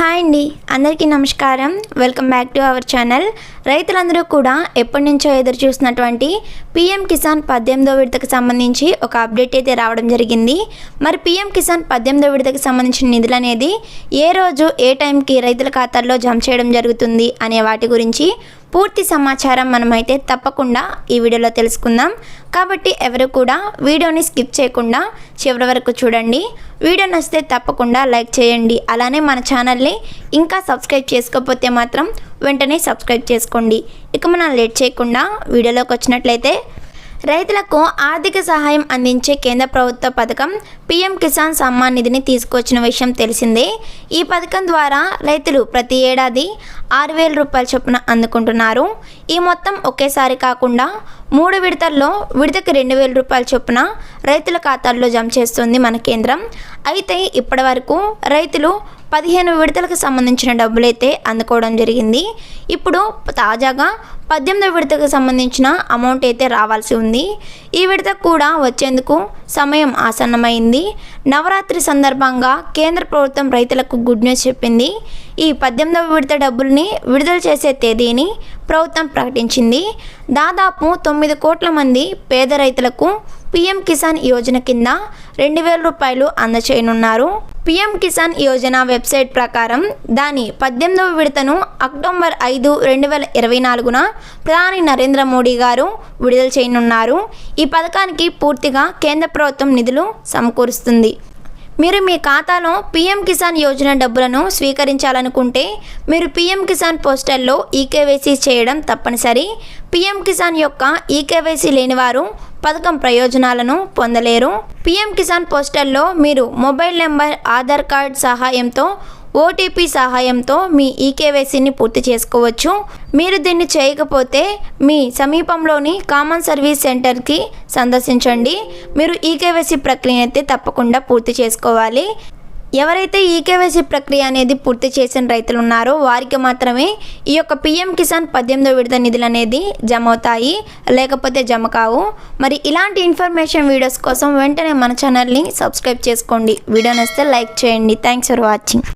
Hi అండి. అందరికీ నమస్కారం. Welcome back to our channel. రైతులందరూ కూడా ఎప్పటి నుంచో ఎదురు చూసినటువంటి పిఎం కిసాన్ పద్దెనిమిదో విడతకు సంబంధించి ఒక అప్డేట్ అయితే రావడం జరిగింది. మరి పిఎం కిసాన్ పద్దెనిమిదో విడతకు సంబంధించిన నిధులు అనేది ఏ రోజు ఏ టైంకి రైతుల ఖాతాల్లో జమ చేయడం జరుగుతుంది అనే వాటి గురించి పూర్తి సమాచారం మనమైతే తప్పకుండా ఈ వీడియోలో తెలుసుకుందాం. కాబట్టి ఎవరు కూడా వీడియోని స్కిప్ చేయకుండా చివరి వరకు చూడండి. వీడియో నచ్చితే తప్పకుండా లైక్ చేయండి. అలానే మన ఛానల్ని ఇంకా సబ్స్క్రైబ్ చేసుకోకపోతే మాత్రం వెంటనే సబ్స్క్రైబ్ చేసుకోండి. ఇక మనం లేట్ చేయకుండా వీడియోలోకి వచ్చినట్లయితే రైతులకు ఆర్థిక సహాయం అందించే కేంద్ర ప్రభుత్వ పథకం పీఎం కిసాన్ సమ్మాన్ నిధిని తీసుకొచ్చిన విషయం తెలిసిందే. ఈ పథకం ద్వారా రైతులు ప్రతి ఏడాది ఆరు వేల రూపాయల చొప్పున అందుకుంటున్నారు. ఈ మొత్తం ఒకేసారి కాకుండా మూడు విడతల్లో విడతకి రెండు వేల రూపాయల చొప్పున రైతుల ఖాతాల్లో జమ చేస్తుంది మన కేంద్రం. అయితే ఇప్పటి వరకు రైతులు పదిహేను విడతలకు సంబంధించిన డబ్బులైతే అందుకోవడం జరిగింది. ఇప్పుడు తాజాగా పద్దెనిమిదవ విడతకు సంబంధించిన అమౌంట్ అయితే రావాల్సి ఉంది. ఈ విడత కూడా వచ్చేందుకు సమయం ఆసన్నమైంది. నవరాత్రి సందర్భంగా కేంద్ర ప్రభుత్వం రైతులకు గుడ్ న్యూస్ చెప్పింది. ఈ పద్దెనిమిదవ విడత డబ్బుల్ని విడుదల చేసే తేదీని ప్రభుత్వం ప్రకటించింది. దాదాపు తొమ్మిది కోట్ల మంది పేద రైతులకు పీఎం కిసాన్ యోజన కింద రెండు వేల రూపాయలు అందచేయనున్నారు పీఎం కిసాన్ యోజన వెబ్సైట్ ప్రకారం దాని పద్దెనిమిదవ విడతను అక్టోబర్ ఐదు రెండు వేల ఇరవై నాలుగున ప్రధాని నరేంద్ర మోడీ గారు విడుదల చేయనున్నారు. ఈ పథకానికి పూర్తిగా కేంద్ర ప్రభుత్వం నిధులు సమకూరుస్తుంది. మీరు మీ ఖాతాలో పీఎం కిసాన్ యోజన డబ్బులను స్వీకరించాలనుకుంటే మీరు పీఎం కిసాన్ పోస్టల్లో ఈకేవైసీ చేయడం తప్పనిసరి. పీఎం కిసాన్ యొక్క ఈకేవైసీ లేనివారు పథకం ప్రయోజనాలను పొందలేరు. పీఎం కిసాన్ పోస్టల్లో మీరు మొబైల్ నెంబర్ ఆధార్ కార్డ్ సహాయంతో ఓటీపీ సహాయంతో మీ ఈకేవైసీని పూర్తి చేసుకోవచ్చు. మీరు దీన్ని చేయకపోతే మీ సమీపంలోని కామన్ సర్వీస్ సెంటర్కి సందర్శించండి. మీరు ఈకేవైసీ ప్రక్రియ అయితే తప్పకుండా పూర్తి చేసుకోవాలి. ఎవరైతే ఈకేవైసీ ప్రక్రియ అనేది పూర్తి చేసిన రైతులు ఉన్నారో వారికి మాత్రమే ఈ యొక్క పిఎం కిసాన్ పద్దెనిమిదో విడత నిధులు అనేది జమ అవుతాయి లేకపోతే జమ కావు. మరి ఇలాంటి ఇన్ఫర్మేషన్ వీడియోస్ కోసం వెంటనే మన ఛానల్ని సబ్స్క్రైబ్ చేసుకోండి. వీడియో నస్తే లైక్ చేయండి. Thanks for watching.